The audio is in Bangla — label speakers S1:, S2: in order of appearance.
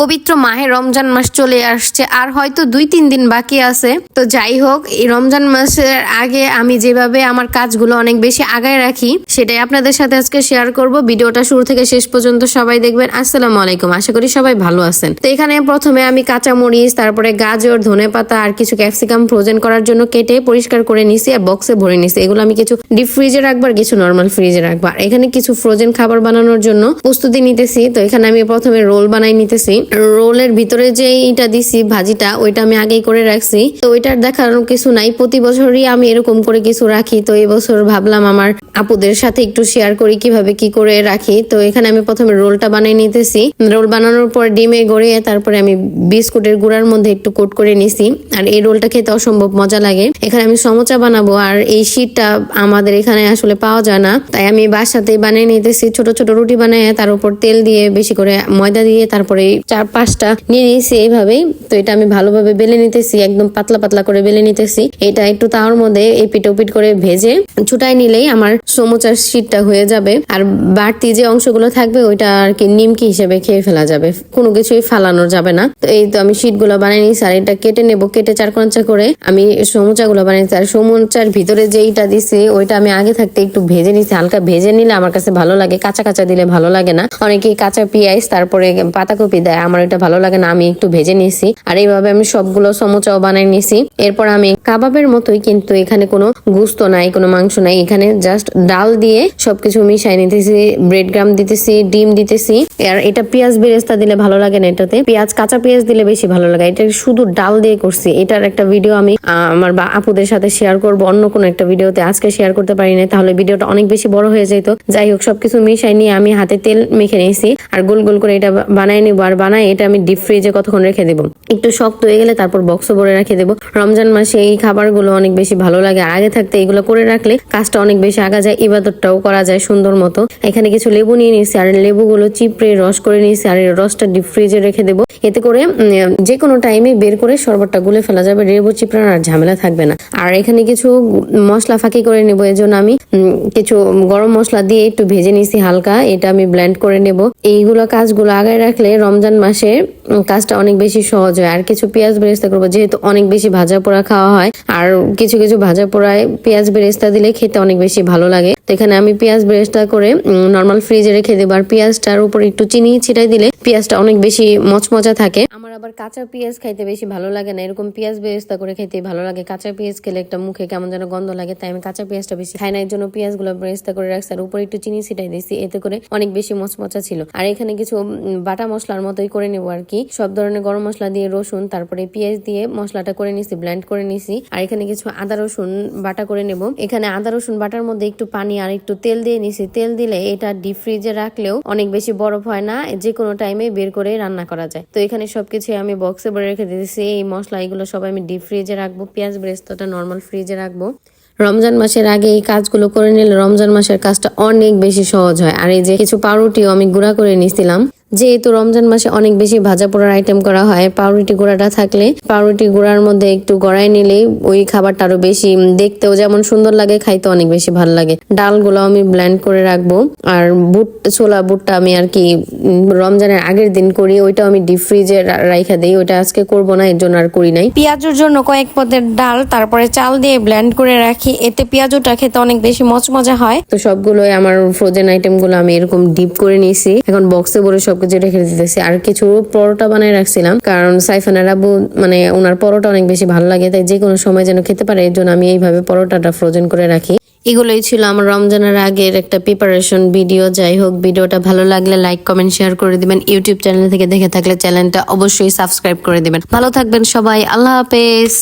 S1: পবিত্র মাহে রমজান মাস চলে আসছে, আর হয়তো দুই, তিন দিন বাকি আছে। তো যাই হোক, এই রমজান মাসের আগে আমি যেভাবে আমার কাজগুলো অনেক বেশি আগায় রাখি, সেটাই আপনাদের সাথে আজকে শেয়ার করব। ভিডিওটা শুরু থেকে শেষ পর্যন্ত সবাই দেখবেন। আসসালামু আলাইকুম, আশা করি সবাই ভালো আছেন। তো এখানে প্রথমে আমি কাঁচা মরিচ তারপরে গাজর, ধনে পাতা, আর কিছু ক্যাপসিকাম ফ্রোজেন করার জন্য কেটে পরিষ্কার করে নিছি আর বক্সে ভরে নিছি। এগুলো আমি কিছু ডিপ ফ্রিজে রাখব আর কিছু নর্মাল ফ্রিজে রাখব। আর এখানে কিছু ফ্রোজেন খাবার বানানোর জন্য প্রস্তুতি নিতেছি। তো এখানে আমি প্রথমে রোল বানাই নিতেছি। রোলের ভিতরে যে এইটা দিছি, ভাজিটা, ওইটা আমি আগেই করে রাখছি। তো ওইটার দেখানোর কিছু নাই। প্রতি বছরই আমি এরকম করে কিছু রাখি। তো এই বছর ভাবলাম আমার আপুদের সাথে একটু শেয়ার করি কীভাবে কি করে রাখি। তো এখানে আমি প্রথমে রোলটা বানিয়ে নিতেছি। রোল বানানোর পর ডিমে গড়িয়ে তারপরে আমি বিস্কুটের গুঁড়ার মধ্যে একটু কোট করে নিছি। আর এই রোলটা খেতে অসম্ভব মজা লাগে। এখানে আমি সমোচা বানাবো। আর এই শীতটা আমাদের এখানে আসলে পাওয়া যায় না। তাই আমি বাসাতেই বানিয়ে নিতেছি। ছোট ছোট রুটি বানিয়ে তার উপর তেল দিয়ে বেশি করে ময়দা দিয়ে তারপরে চার পাঁচটা নিয়ে নিয়েছি এইভাবেই। তো এটা আমি ভালোভাবে বেলে নিতেছি, একদম পাতলা পাতলা করে বেলে নিতেছি। এটা একটু তাওয়ার মধ্যে এই পিট ওপিট করে ভেজে ছুটাই নিলেই আমার সমোচার শীতটা হয়ে যাবে। আর বাড়তি যে অংশগুলো থাকবে, ওইটা আর কি নিমকি হিসেবে খেয়ে ফেলা যাবে। কোনো কিছুই ফালানো যাবে না। তো এই তো আমি শীটগুলো বানিয়ে নিয়েছি, আর এটা কেটে নেব, কেটে চার কোঁচা করে আমি সমোচা গুলো বানিয়েছি আর সমোচার ভিতরে যেইটা দিছি, ওইটা আমি আগে থাকতে একটু ভেজে নিছি। হালকা ভেজে নিলে আমার কাছে ভালো লাগে, কাঁচা কাঁচা দিলে ভালো লাগে না। অনেকেই কাঁচা পেঁয়াজ, তারপরে পাতাকপি দেয় আমার এটা ভালো লাগে না, আমি একটু ভেজে নিছি। আর এইভাবে আমি সবগুলো সমোচাও বানিয়ে নিছি। এরপর আমি কাবাবের মতোই কিন্তু এখানে কোনো গুস্ত নাই, কোনো মাংস নাই। এখানে জাস্ট ডাল দিয়ে সবকিছু মিশাই নিতেছি ব্রেড গ্রাম দিতেছি, ডিম দিতেছি। আর এটা পেঁয়াজ বেরেস্তা দিলে ভালো লাগে না এটাতে। পেঁয়াজ, কাঁচা পেঁয়াজ দিলে বেশি ভালো লাগে। এটা শুধু ডাল দিয়ে করছি। এটার একটা ভিডিও আমি আমার বা আপুদের সাথে শেয়ার করব। অন্য কোনো একটা ভিডিওতে আজকে শেয়ার করতে পারি না তাহলে ভিডিওটা অনেক বেশি বড় হয়ে যেত যাই হোক, সবকিছু মিশাই নিয়ে আমি হাতে তেল মেখে নিয়েছি আর গোল গোল করে এটা বানাই নিবো। আর বানাই এটা আমি ডিপ ফ্রিজে কতক্ষণ রেখে দেবো? একটু শক্ত হয়ে গেলে তারপর বক্স ভরে রেখে দেবো। রমজান মাসে এই খাবারগুলো অনেক বেশি ভালো লাগে। আর আগে থাকতে এগুলো করে রাখলে কাজটা অনেক বেশি আগা যায়, ইবাদতটাও করা যায় সুন্দর মতো। এখানে কিছু লেবু নিয়ে নিয়েছি, আর লেবুগুলো চিপড়ে রস করে নিয়েছি, আর রসটা ডিপ ফ্রিজে রেখে দেবো। এতে করে যে কোনো টাইমে বের করে শরবতটা গুলে ফেলা যাবে, লেবু চিপড়ার আর ঝামেলা থাকবে না। আর এখানে কিছু মশলা ফাঁকি করে নেব এর জন্য আমি কিছু গরম মশলা দিয়ে একটু ভেজে নিছি হালকা, এটা আমি ব্লেন্ড করে নেব। এইগুলো কাজগুলো আগায় রাখলে রমজান মাসে কাজটা অনেক বেশি সহজ হয়। আর কিছু পেঁয়াজ বেরেস্তা করব, যেহেতু অনেক বেশি ভাজা পোড়া খাওয়া হয়, আর কিছু কিছু ভাজা পোড়ায় পেঁয়াজ বেরেস্তা দিলে খেতে অনেক বেশি ভালো লাগে। তো এখানে আমি পেঁয়াজ বেরেস্তা করে নর্মাল ফ্রিজে রেখে দেবো। আর পেঁয়াজটার উপর একটু চিনি ছিটাই দিলে পেঁয়াজটা অনেক বেশি মচমচা থাকে। আমার আবার কাঁচা পেঁয়াজ খাইতে বেশি ভালো লাগে না। এরকম পেঁয়াজ বেরেস্তা করে খেতে ভালো লাগে। কাঁচা পেঁয়াজ খেলে একটা মুখে কেমন যেন গন্ধ লাগে, তাই আমি কাঁচা পেঁয়াজটা বেশি খাই না। এর জন্য পেঁয়াজগুলো বেরেস্তা করে রাখছি। আর উপরে একটু চিনি ছিটাই দিয়েছি, এতে করে অনেক বেশি মচমচা ছিল। আর এখানে কিছু বাটা মশলার মতোই করে নেব আর কি। সব ধরনের গরম মশলা দিয়ে রসুন, তারপরে পেঁয়াজ দিয়ে মশলাটা করে নিছি ব্লেন্ড করে নিছি। আর এখানে কিছু আদা, রসুন বাটা করে নেব। এখানে আদা, রসুন বাটার মধ্যে একটু পানি আর একটু তেল দিয়ে নিছি। তেল দিলে এটা ডিপ ফ্রিজে রাখলেও অনেক বেশি বরফ হয় না যে কোনো টাইমে বের করে রান্না করা যায়। তো এখানে সবকিছু আমি বক্সে ভরে রেখে দিয়েছি। এই মশলা, এগুলো সব আমি ডিপ ফ্রিজে রাখব। পেঁয়াজ ব্রেস্তটা নর্মাল ফ্রিজে রাখব। রমজান মাসের আগে এই কাজগুলো করে নিলে রমজান মাসের কাজটা অনেক বেশি সহজ হয়। আর এই যে কিছু পাউরুটিও আমি গুঁড়া করে নিছিলাম। যেহেতু রমজান মাসে অনেক বেশি ভাজা পোড়ার আইটেম করা হয় পাউরুটি গুঁড়াটা থাকলে পাউরুটি গুঁড়ার মধ্যে একটু গড়াই নিলে ওই খাবারটা আরও বেশি দেখতেও যেমন সুন্দর লাগে খাইতে অনেক বেশি ভালো লাগে। ডালগুলো আমি ব্ল্যান্ড করে রাখব আর বুট ছোলা বুটটা আমি আর কি রমজানের আগের দিন করি ওইটাও আমি ডিপ ফ্রিজে রাইখা দিই ওইটা আজকে করব না এর জন্য আর করি নাই। পেঁয়াজের জন্য কয়েক পদের ডাল তারপরে চাল দিয়ে ব্ল্যান্ড করে রাখি এতে পেঁয়াজটা খেতে অনেক বেশি মচমচা হয়। তো সবগুলোই আমার ফ্রোজেন আইটেমগুলো আমি এরকম ডিপ করে নিয়েছি। এখন বক্সে ভরে সবকিছু রেখে দিতেছি। আর কিছু পরোটা বানিয়ে রাখছিলাম, কারণ সাইফানের আব্বু মানে ওনার পরোটা অনেক বেশি ভালো লাগে, তাই যে কোনো সময় যেন খেতে পারে এর জন্য আমি এইভাবে পরোটাটা ফ্রোজেন করে রাখি। এগুলোই ছিল আমার রমজানের আগের একটা প্রিপারেশন ভিডিও যাই হোক, ভিডিওটা ভালো লাগলে লাইক কমেন্ট শেয়ার করে দিবেন। ইউটিউব চ্যানেল থেকে দেখে থাকলে চ্যানেলটা অবশ্যই সাবস্ক্রাইব করে দিবেন। ভালো থাকবেন সবাই, আল্লাহ হাফেজ।